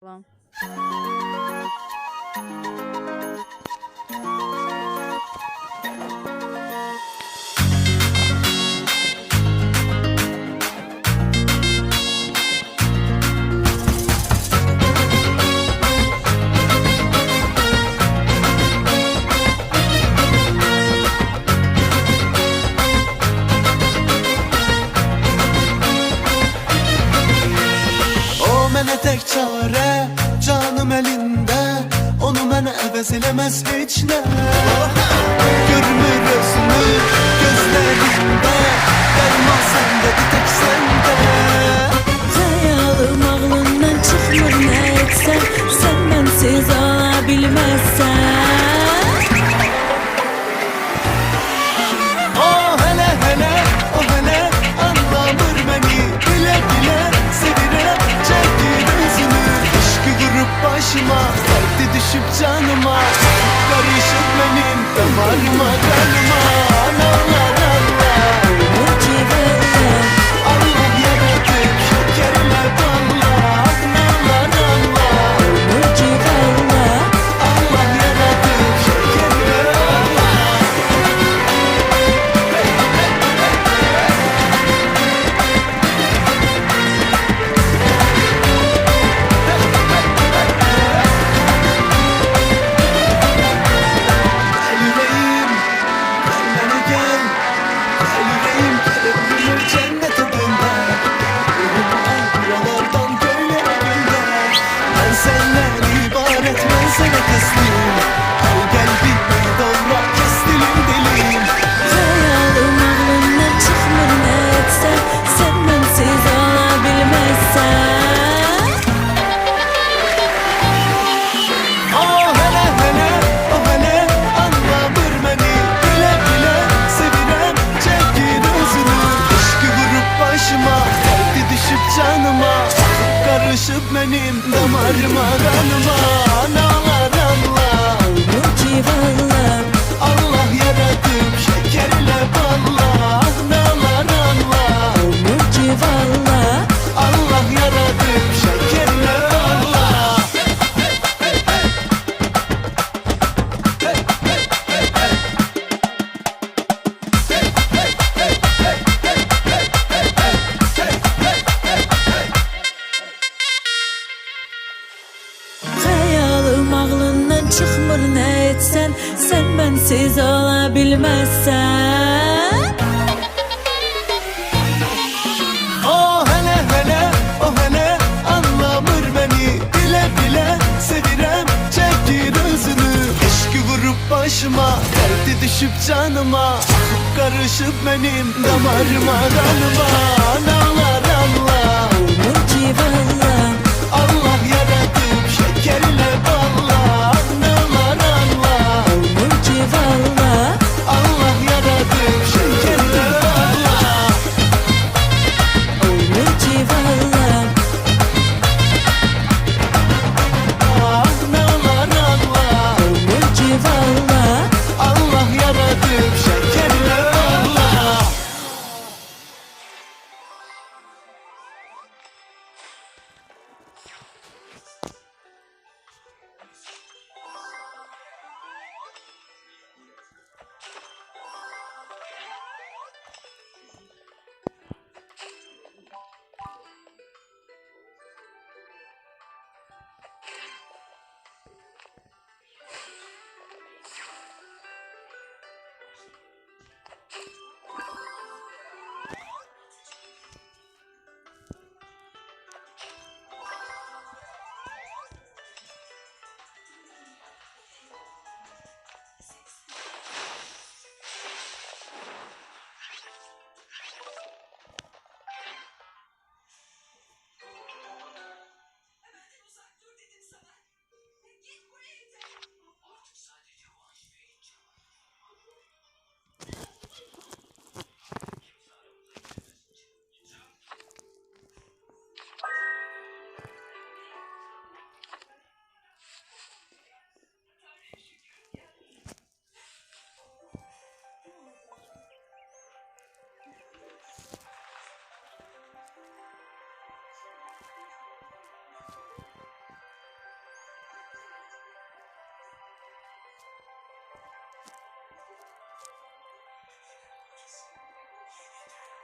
了。elinde Onu mənə əvəz eləməz heç nə Görmür özünü gözlərində Dərman səndədir tək səndə Xəyalım ağlımdan çıxmır nə etsən Sən mənsiz ağlımdan You're sarmaz Oh hele hele oh hele anlamır beni. Bile bile sevirem çekir özünü. Eşki vurup başıma derdi düşüp canıma. Karışıp benim damarıma kanıma analar Allah Umur ki Allah Allah yaratıp şekerle bağ